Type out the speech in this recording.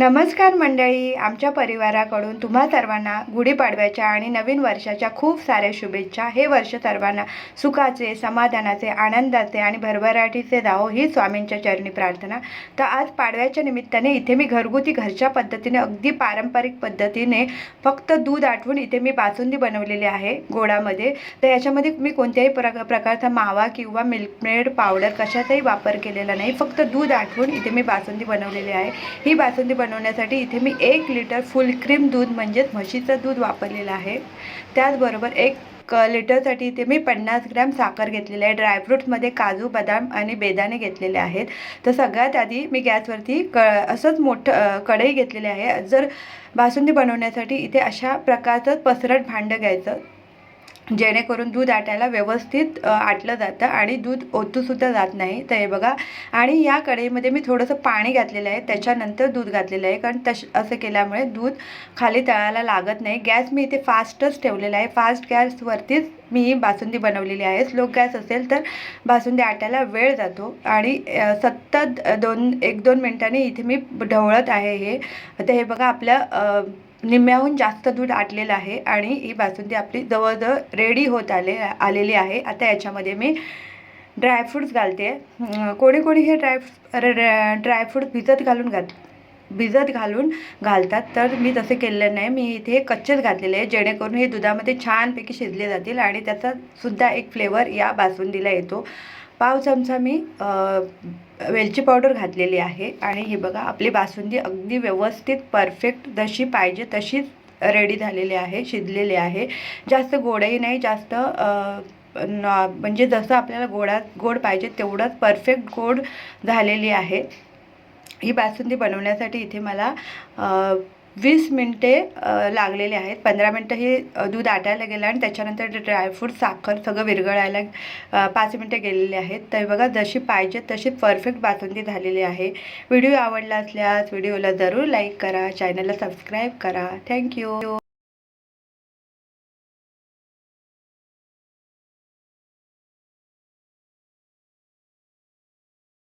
नमस्कार मंडळी आमच्या परिवाराकडून तुम्हा सर्वांना गुढीपाडव्याच्या आणि नवीन वर्षाच्या खूप साऱ्या शुभेच्छा. हे वर्ष सर्वांना सुखाचे समाधानाचे आनंदाचे आणि भरभराटीचे जावो ही स्वामींच्या चरणी प्रार्थना. तर आज पाडव्याच्या निमित्ताने इथे मी घरगुती घरच्या पद्धतीने अगदी पारंपरिक पद्धतीने फक्त दूध आठवून इथे मी बासुंदी बनवलेली आहे गोडामध्ये. तर याच्यामध्ये मी कोणत्याही प्र प्रकारचा मावा किंवा मिल्कमेड पावडर कशाचाही वापर केलेला नाही. फक्त दूध आठवून इथे मी बासुंदी बनवलेली आहे. ही बासुंदी बनवण्यासाठी इथे मी एक लिटर फुल क्रीम दूध म्हणजेच म्हशीचं दूध वापरलेलं आहे. त्याचबरोबर एक क लिटरसाठी इथे मी पन्नास ग्रॅम साखर घेतलेली आहे. ड्रायफ्रूट्समध्ये काजू बदाम आणि बेदाणे घेतलेले आहेत. तर सगळ्यात आधी मी गॅसवरती क असंच मोठं कढई घेतलेली आहे. जर बासुंदी बनवण्यासाठी इथे अशा प्रकारचं पसरट भांडं घ्यायचं जेणेकरून दूध आटायला व्यवस्थित आटलं जातं आणि दूध ओतूसुद्धा जात नाही. तर हे बघा आणि या कढईमध्ये मी थोडंसं पाणी घातलेलं आहे. त्याच्यानंतर दूध घातलेलं आहे. कारण तश असं केल्यामुळे दूध खाली तळायला लागत नाही. गॅस मी इथे फास्टच ठेवलेला आहे. फास्ट गॅसवरतीच मी ही बासुंदी बनवलेली आहे. स्लो गॅस असेल तर बासुंदी आटायला वेळ जातो. आणि सतत दोन एक दोन मिनटांनी इथे मी ढवळत आहे हे. तर हे बघा आपल्या निम्म्याहून जास्त दूध आटलेलं आहे आणि ही बासुंदी आपली जवळजवळ रेडी होत आले आलेली आहे. आता याच्यामध्ये मी ड्रायफ्रूट्स घालते. कोणी कोणी हे ड्राय ड्रायफ्रूट भिजत घालून घाल भिजत घालून घालतात. तर मी तसे केलेलं नाही. मी इथे कच्चेच घातलेले आहे जेणेकरून हे दुधामध्ये छानपैकी शिजले जातील आणि त्याचा सुद्धा एक फ्लेवर या बासुंदीला येतो. पाव चमचा मी वेलची पावडर घातलेली आहे. आणि हे बघा आपली बासुंदी अगदी व्यवस्थित परफेक्ट जशी पाहिजे तशीच रेडी झालेली आहे शिजलेली आहे. जास्त गोडही नाही जास्त नॉ म्हणजे जसं आपल्याला गोडात गोड पाहिजे तेवढंच परफेक्ट गोड झालेली आहे. ही बासुंदी बनवण्यासाठी इथे मला वीस मिनटे लागलेले आहेत. पंधरा मिनटं हे दूध आटायला गेलं आणि त्याच्यानंतर ड्रायफ्रूट साखर सगळं विरघळायला पाच मिनटं गेलेले आहेत. तर बघा जशी पाहिजे तशी परफेक्ट बासुंदी झालेली आहे. व्हिडिओ आवडला असल्यास व्हिडिओला जरूर लाईक करा. चॅनलला सबस्क्राईब करा. थँक्यू